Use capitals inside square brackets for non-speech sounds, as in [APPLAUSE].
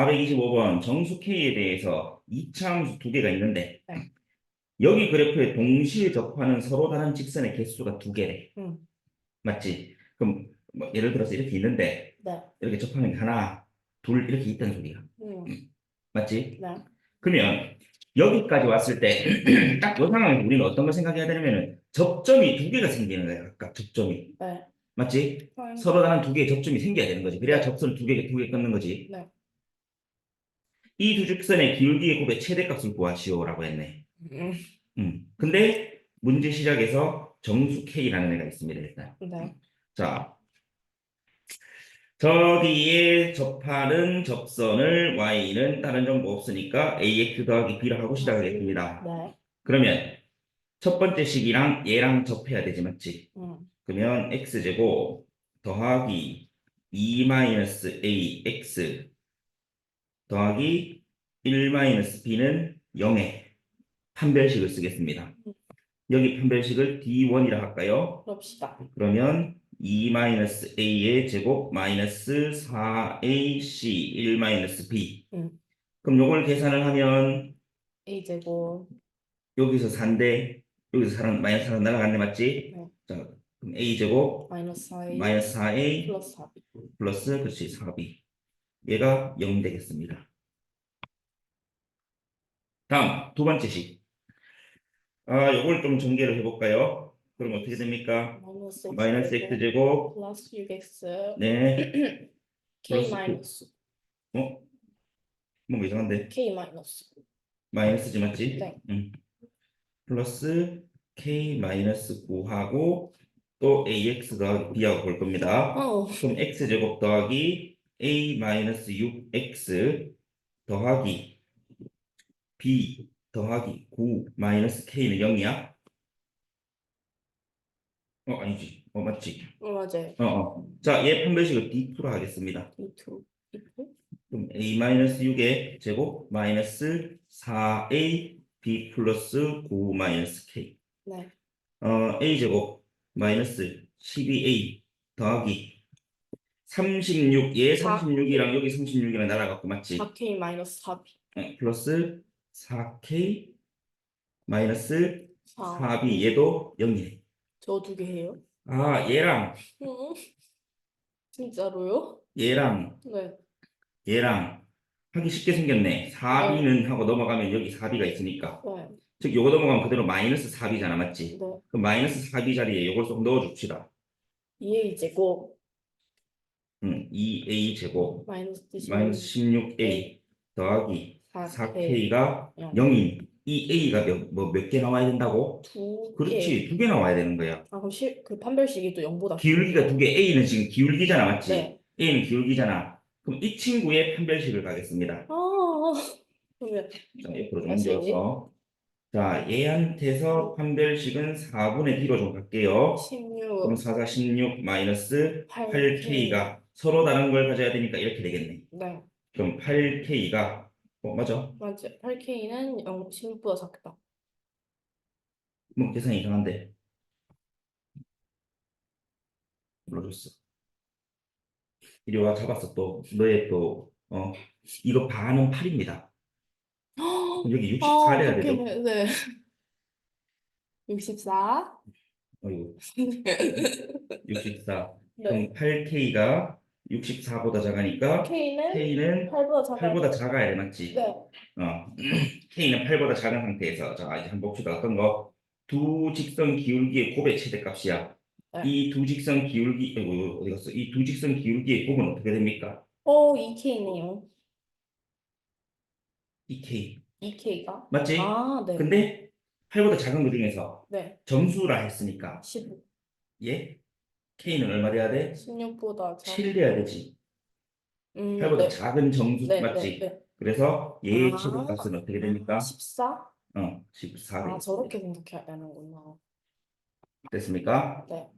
425번 정수 K에 대해서 이차함수 두 개가 있는데 네. 여기 그래프에 동시에 접하는 서로 다른 직선의 개수가 두 개래. 응. 맞지? 그럼 뭐 예를 들어서 이렇게 있는데 네. 이렇게 접하는 게 하나, 둘 이렇게 있다는 소리야. 응. 맞지? 네. 그러면 여기까지 왔을 때 [CLEARS THROAT] 딱 이 상황에서 우리는 어떤 걸 생각해야 되냐면은 접점이 두 개가 생기는 거야. 각각 접점이. 네. 맞지? 헐. 서로 다른 두 개의 접점이 생겨야 되는 거지. 그래야 접선을 두 개, 두 개 끊는 거지. 네. 이두 직선의 기울기의 곱의 최대값을 구하시오라고 했네. 음. 음. 근데 문제 시작에서 정수 K라는 애가 있습니다. 일단. 네. 자, 저기에 접하는 접선을 Y는 다른 정보 없으니까 AX 더하기 B를 하고 시작하겠습니다. 네. 그러면 첫 번째 식이랑 얘랑 접해야 되지 맞지? 응. 그러면 x제곱 더하기 2-ax 더하기 1-b는 0의 판별식을 쓰겠습니다. 여기 판별식을 d1이라 할까요? 그럽시다. 그러면 2-a의 제곱 마이너스 4ac 1-b 응. 그럼 요걸 계산을 하면 A 제곱. 여기서 4인데 여기서 4는 마이너스 4는 날아갔네 맞지? 네. 자 그럼 a제곱 마이너스 4A. 마이너스 4a 플러스 4B. 플러스 그렇지 4b 얘가 0 되겠습니다. 다음 두 번째 식. 아 요걸 좀 전개를 해볼까요? 그럼 어떻게 됩니까? 마이너스 X. 마이너스 x 제곱 플러스 6X. 네 [CLEARS THROAT] K 마이너스. 어? 뭔가 이상한데 K 마이너스. 마이너스지 맞지? 네. 응. 플러스 k 마이너스 9하고 또 ax 더하기 b하고 볼 겁니다. 어. 그럼 x 제곱 더하기 a 마이너스 6x 더하기 b 더하기 9 마이너스 k는 0이야? 어 아니지. 어 맞지. 어, 맞아요. 어 어. 자, 얘 판별식을 d2로 하겠습니다. D2. D2. 그럼 a 마이너스 6의 제곱 마이너스 4a b 플러스 9 마이너스 k 네. 어 a 제곱 마이너스 12a 더하기 36 얘 사. 36이랑 여기 36이랑 날아갔고 맞지? 4K 마이너스 4B. 어, 플러스 4k 마이너스 4. 4b 얘도 0이네 저두 개 해요? 아 얘랑 응. 진짜로요? 얘랑 네. 얘랑 하기 쉽게 생겼네 4b는 하고 넘어가면 여기 4b가 있으니까 네. 즉 요거 넘어가면 그대로 마이너스 4b잖아 맞지? 네. 그럼 마이너스 4b 자리에 요걸 쏙 넣어줍시다 2A 제곱 음, 2a 제곱 마이너스 16. 마이너스 16a 더하기 4k가 0인 이 a가 몇, 뭐몇개 나와야 된다고? 두 개. 그렇지 두 개 나와야 되는 거야 아 그럼 실, 그 판별식이 또 0보다 기울기가 두 개 a는 지금 기울기잖아 맞지? 네. a는 기울기잖아 그럼 이 친구의 판별식을 가겠습니다 아 그러면 자 옆으로 좀 다시. 옮겨서 자 얘한테서 판별식은 4분의 d로 좀 갈게요 16 그럼 4, 4, 16 마이너스 8K. 8k가 서로 다른 걸 가져야 되니까 이렇게 되겠네. 네. 그럼 8k가 어 맞아? 맞아. 8K는 0 16보다 작다 뭐 계산이 이상한데. 불러줬어. 이리 와 잡았어 또. 너의 또 어 이거 반은 8입니다. 여기 64 해야 되죠 어떡해. 네. 64 어이구 64 네. 그럼 8k가 64보다 작으니까 K는 k는 8보다 작아 8보다 작아야 돼 맞지? 네 어, [CLEARS THROAT] K는 8보다 작은 상태에서 자 이제 한번 봅시다 어떤 거? 두 직선 기울기의 곱의 최대값이야. 네. 이 두 직선 기울기 어이구, 어디 갔어? 이 두 직선 기울기의 곱은 어떻게 됩니까? 어 2K네요 2K 2K가 맞지? 아 네 근데 8보다 작은 거 중에서 네 점수라 했으니까 15얘 K는 얼마 돼야 돼? 16보다 작 7 돼야 되지. 음, 8보다 네. 작은 점수 네, 맞지? 네, 네. 그래서 얘의 아. 최대값은 어떻게 됩니까? 14? 어, 14 아. 저렇게 생각해야 되는구나. 됐습니까? 네.